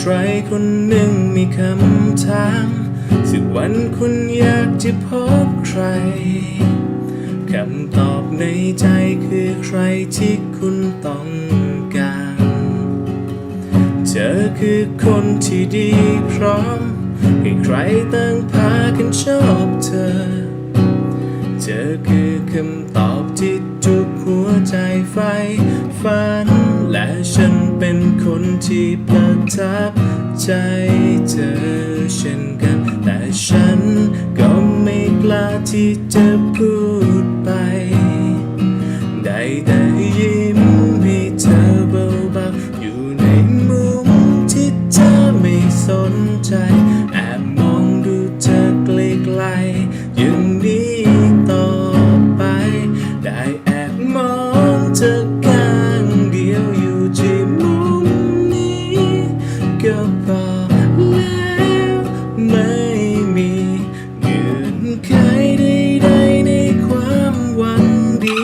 ใคนหนึ่งมีคำถามสักวันคุณอยากจะพบใคร คำตอบในใจคือใครที่คุณต้องการ เธอคือคนที่ดีพร้อม ให้ใครต่างพากันชอบำตอบที่ทุกหัวใจใฝ่ฝัน และฉันเป็นคนที่ประทับใจเธอเช่นกัน แต่ฉันก็ไม่กล้าที่จะพูดไป ได้แต่ยิ้มให้เธอเบาๆอยู่ในมุมที่เธอไม่สนใจ แอบมองดูเธอไกลๆย่าง เธอข้างเดียวอยู่ที่มุมนี้ก็พอแล้วไม่มีเงื่อนไขใดๆในความหวังดี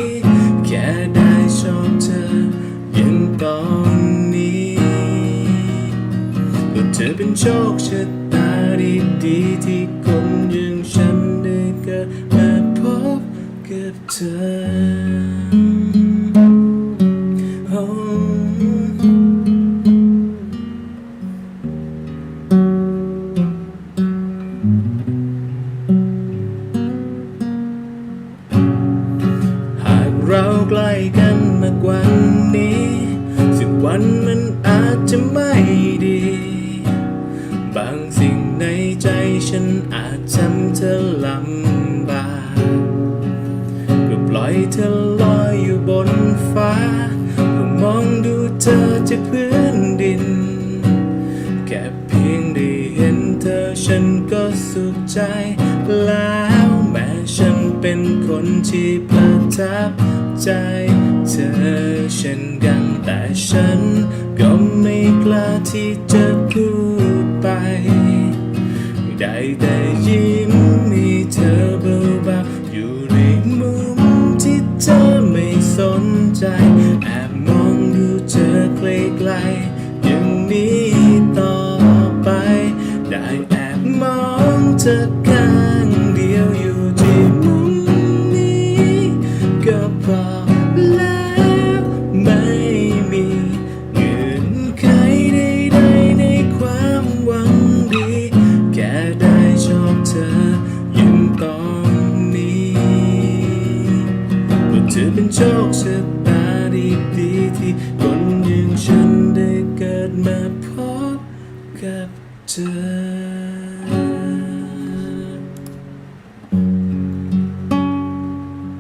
แค่ได้ชอบเธอย่างตอนนี้ก็เธอเป็นโชคชะตาดีๆที่คนอย่างฉันได้เกิดมาพบกับเธอ ฉันอาจทำเธอลำบากก็ปล่อยเธอลอยอยู่บนฟ้าก็มองดูเธอจากพื้นดิน แค่เพียงได้เห็นเธอฉันก็สุขใจแล้วแม้ฉันเป็นคนที่ประทับใจเธอเช่นกันแต่ฉันก็ไม่กล้าที่จะพูด แต่ยิ้มมีเธอเบาๆอยู่ในมุมที่เธอไม่สนใจ เป็นโชคชะตาดีดีที่คนอย่างฉันได้เกิดมาพบกับเธอ